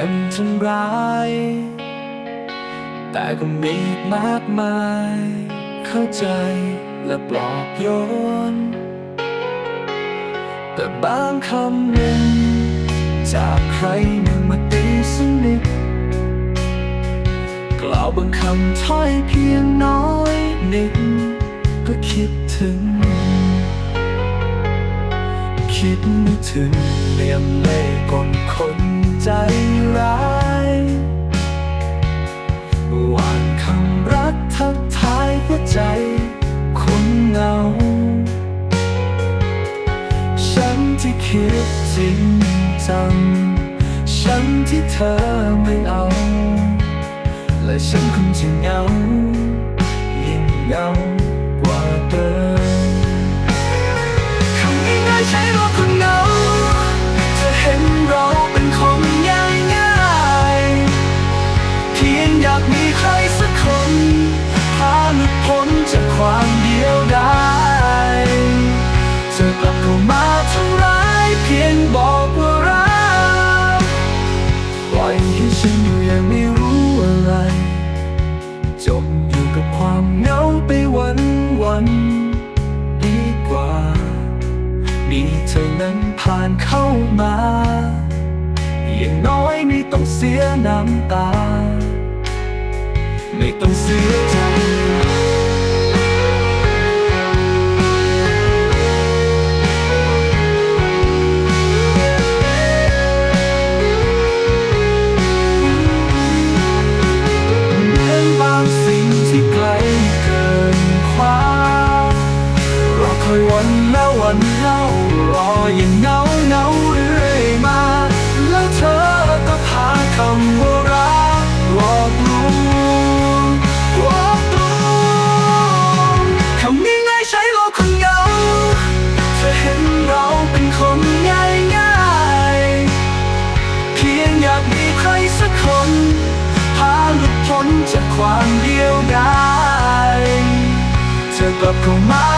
เป็นทำร้าย แต่ก็มีมากมาย เข้าใจและปลอบโยน แต่บางคำหนึ่ง จากใครหนึ่งมาตีสนิทกล่าวบางคำถ้อยเพียงน้อยนิดก็คิดถึง คิดถึงเลี่ยมเล่กลคนใจร้ายหวานคำรักทักทายหัวใจคนเหงา ฉันที่คิดจริงจัง ฉันที่เธอไม่เอา และฉันคงจะเหงา ไม่รู้อะไร จมอยู่กับความเหงาไปวันวันดีกว่า มีเธอนั้นผ่านเข้ามา อย่างน้อยไม่ต้องเสียน้ำตา ไม่ต้องเสียใจ วันแล้ววันเล่ารออย่างเงาเหงาเรื่อยมา แล้วเธอก็พาคำว่ารักหลอกลวงหลอกลวงคำนี้ง่ายใช้หลอกคนเหงา เธอเห็นเราเป็นคนง่ายง่ายเพียงอยากมีใครสักคน พาหลุดพ้นจากความเดียวดาย เธอกลับเข้ามา